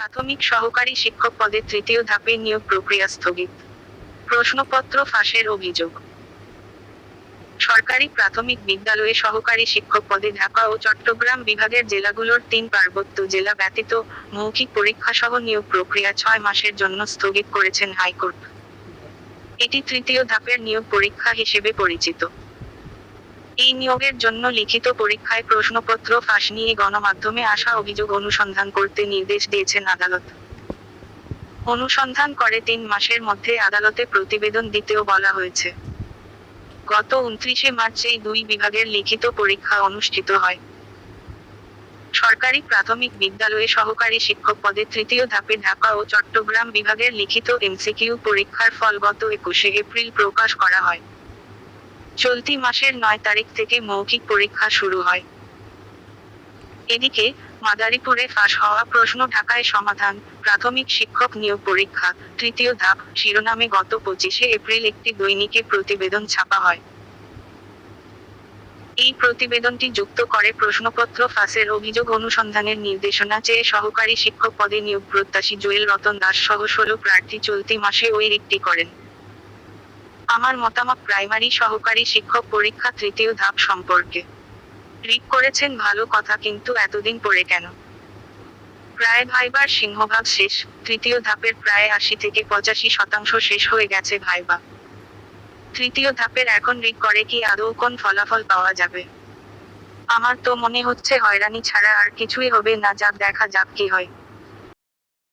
প্রাথমিক সহকারী শিক্ষক পদে তৃতীয় ধাপে নিয়োগ প্রক্রিয়া স্থগিত। প্রশ্নপত্র ফাঁসের অভিযোগ। সরকারি প্রাথমিক বিদ্যালয়ে সহকারী শিক্ষক পদে ঢাকা ও চট্টগ্রাম বিভাগের জেলাগুলোর তিন পার্বত্য জেলা ব্যতীত মৌখিক পরীক্ষা সহ নিয়োগ প্রক্রিয়া ছয় মাসের জন্য স্থগিত করেছেন হাইকোর্ট। এটি তৃতীয় ধাপের নিয়োগ পরীক্ষা হিসেবে পরিচিত। এই নিয়োগের জন্য লিখিত পরীক্ষায় প্রশ্নপত্র ফাঁস নিয়ে গণমাধ্যমে আসা অভিযোগ অনুসন্ধান করতে নির্দেশ দিয়েছেন আদালত। অনুসন্ধান করে তিন মাসের মধ্যে আদালতে প্রতিবেদন দিতেও বলা হয়েছে। গত উনত্রিশে মার্চ এই দুই বিভাগের লিখিত পরীক্ষা অনুষ্ঠিত হয়। সরকারি প্রাথমিক বিদ্যালয়ে সহকারী শিক্ষক পদে তৃতীয় ধাপে ঢাকা ও চট্টগ্রাম বিভাগের লিখিত এমসিকিউ পরীক্ষার ফল গত একুশে এপ্রিল প্রকাশ করা হয়। চলতি মাসের নয় তারিখ থেকে মৌখিক পরীক্ষা শুরু হয়। এদিকে মাদারীপুরে ফাঁস হওয়া প্রশ্ন ঢাকায় সমাধান, প্রাথমিক শিক্ষক নিয়োগ পরীক্ষা, তৃতীয় ধাপ, শিরোনামে গত পঁচিশে এপ্রিল একটি দৈনিকে প্রতিবেদন ছাপা হয়। এই প্রতিবেদনটি যুক্ত করে প্রশ্নপত্র ফাঁসের অভিযোগ অনুসন্ধানের নির্দেশনা চেয়ে সহকারী শিক্ষক পদে নিয়োগ প্রত্যাশী জুয়েল রতন দাস সহ ষোলো প্রার্থী চলতি মাসে ওই একটি করেন। আমার মতামত প্রাইমারি সহকারী শিক্ষক পরীক্ষা তৃতীয় ধাপ সম্পর্কে। রিক করেছেন ভালো কথা কিন্তু এতদিন পরে কেন? প্রায় ভাইবার সিংহভাগ শেষ, তৃতীয় ধাপের প্রায় আশি থেকে পঁচাশি শতাংশ শেষ হয়ে গেছে ভাইবা। তৃতীয় ধাপের এখন রিক করে কি আদৌ কোন ফলাফল পাওয়া যাবে? আমার তো মনে হচ্ছে হয়রানি ছাড়া আর কিছুই হবে না যাক দেখা যাক কি হয়।